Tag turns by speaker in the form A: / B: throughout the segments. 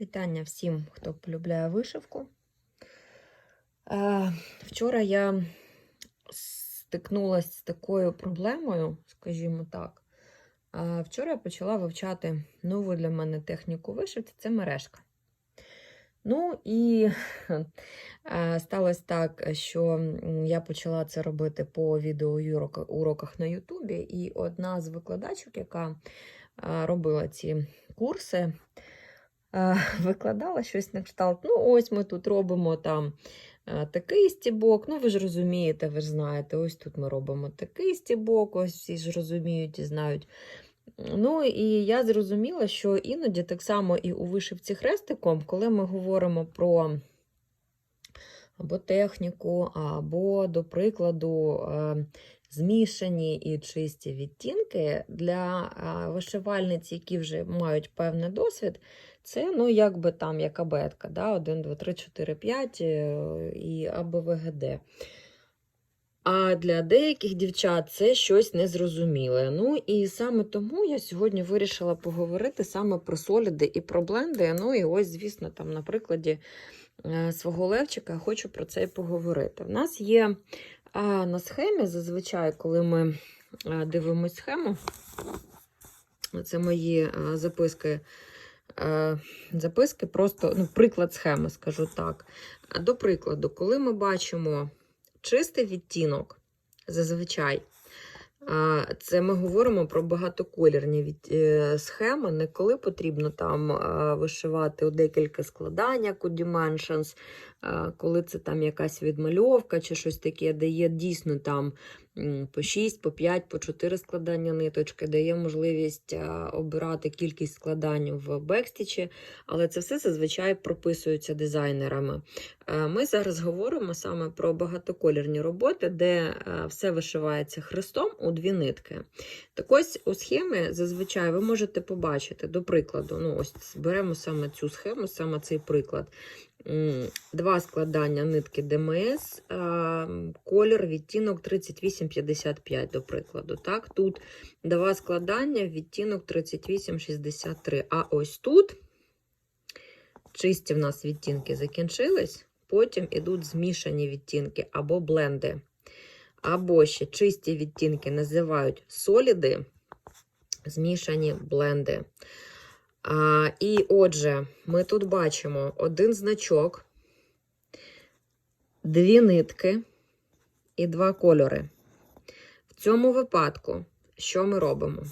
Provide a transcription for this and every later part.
A: Вітання всім, хто полюбляє вишивку. Е, Вчора я стикнулася з такою проблемою, скажімо так. Е, Вчора я почала вивчати нову для мене техніку вишивки це мережка. Ну і е, сталося так, що я почала це робити по відеоуроках на Ютубі, і одна з викладачок, яка робила ці курси, викладала щось на кшталт. Ну, ось ми тут робимо там такий стібок. Ну, ви ж розумієте, ви ж знаєте, ось тут ми робимо такий стібок, ось всі ж розуміють і знають. Ну, і я зрозуміла, що іноді так само і у вишивці хрестиком, коли ми говоримо про або техніку, або, до прикладу, змішані і чисті відтінки для вишивальниць, які вже мають певний досвід, це ну, якби там як абетка, да? 1, 2, 3, 4, 5 е, і АБВГД. А для деяких дівчат це щось незрозуміле. Ну і саме тому я сьогодні вирішила поговорити саме про соліди і про бленди. Ну і ось, звісно, там на прикладі е, свого левчика хочу про це і поговорити. У нас є на схемі, зазвичай, коли ми дивимось дивимося схему, це мої записки. е, Записки, просто ну, приклад схеми, скажу так. До прикладу, коли ми бачимо чистий відтінок, зазвичай, це ми говоримо про багатоколірні е, схеми, не коли потрібно там вишивати декілька складань, як у Dimensions, коли це там якась відмальовка чи щось таке, де є дійсно там по 6, по 5, по 4 складання ниточки, дає можливість обирати кількість складань в бекстічі, але це все зазвичай прописується дизайнерами. Е, Ми зараз говоримо саме про багатоколірні роботи, де е, все вишивається хрестом у дві нитки. Так ось у схемі зазвичай ви можете побачити, до прикладу, ну ось беремо саме цю схему, саме цей приклад. Два складання нитки ДМС, колір, відтінок 3855, до прикладу. Так? Тут два складання, відтінок 3863. А ось тут чисті в нас відтінки закінчились, потім ідуть змішані відтінки або бленди. Або ще чисті відтінки називають соліди, змішані бленди. А, і отже, ми тут бачимо один значок, дві нитки і два кольори. В цьому випадку, що ми робимо?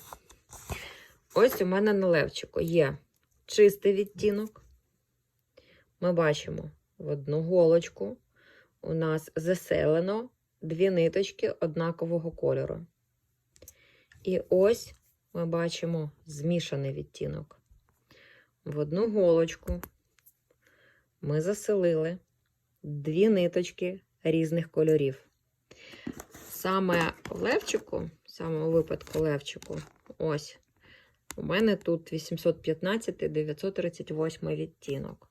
A: Ось у мене на левчику є чистий відтінок. Ми бачимо в одну голочку. У нас заселено дві ниточки однакового кольору. І ось ми бачимо змішаний відтінок. В одну голочку ми заселили дві ниточки різних кольорів. Саме левчику, саме у випадку левчику, ось у мене тут 815-938 відтінок.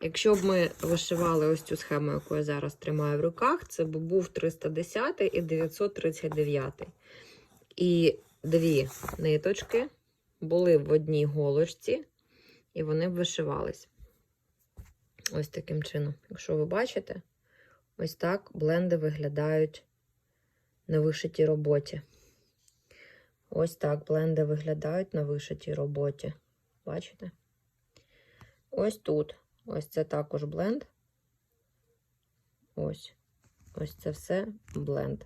A: Якщо б ми вишивали ось цю схему, яку я зараз тримаю в руках, це б був 310 і 939. І дві ниточки були в одній голочці, і вони вишивались. Ось таким чином. Якщо ви бачите, ось так бленди виглядають на вишитій роботі. Ось так бленди виглядають на вишитій роботі. Бачите? Ось тут. Ось це також бленд. Ось. Ось це все бленд.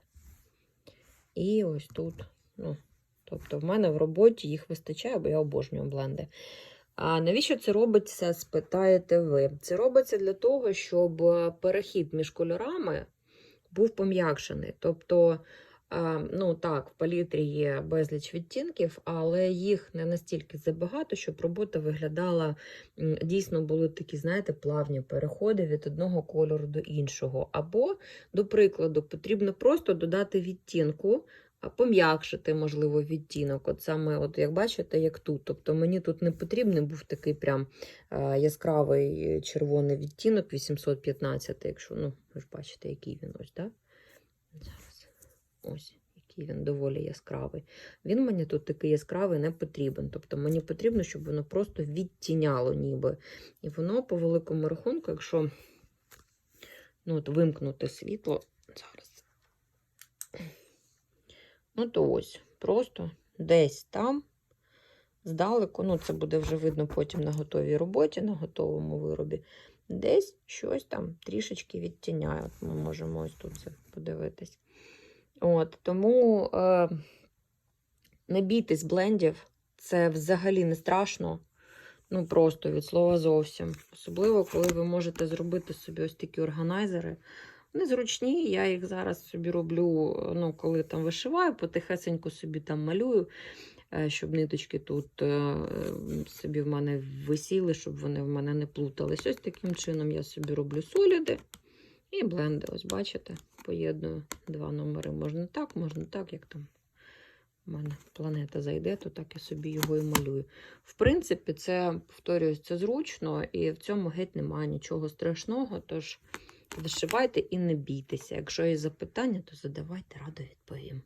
A: І ось тут. Ну, тобто, в мене в роботі їх вистачає, бо я обожнюю бленди. А навіщо це робиться, спитаєте ви? Це робиться для того, щоб перехід між кольорами був пом'якшений. Тобто, ну так, в палітрі є безліч відтінків, але їх не настільки забагато, щоб робота виглядала дійсно були такі, знаєте, плавні переходи від одного кольору до іншого. Або, до прикладу, потрібно просто додати відтінку, пом'якшити, можливо, відтінок. От саме, от як бачите, як тут. Тобто мені тут не потрібний був такий прям е, яскравий червоний відтінок 815, якщо, ну, ви ж бачите, який він ось, так? Зараз. Ось, такий він доволі яскравий. Він мені тут такий яскравий не потрібен. Тобто мені потрібно, щоб воно просто відтіняло ніби. І воно по великому рахунку, якщо ну, от вимкнути світло зараз. Ну, то ось, просто десь там, здалеку, ну, це буде вже видно потім на готовій роботі, на готовому виробі. Десь щось там трішечки відтіняє. От Ми можемо ось тут це подивитись. От, тому е, не бійтесь блендів, це взагалі не страшно. Ну, просто від слова зовсім. Особливо, коли ви можете зробити собі ось такі органайзери. Вони зручні, я їх зараз собі роблю, ну, коли там вишиваю, потихесеньку собі там малюю, е, щоб ниточки тут е, собі в мене висіли, щоб вони в мене не плутались. Ось таким чином я собі роблю соліди і бленди. Ось бачите, поєдную два номери. Можна так, можна так, як там у мене планета зайде, то так я собі його і малюю. В принципі, це, повторююсь, це зручно, і в цьому геть немає нічого страшного. Тож вишивайте і не бійтеся. Якщо є запитання, то задавайте, радо відповім.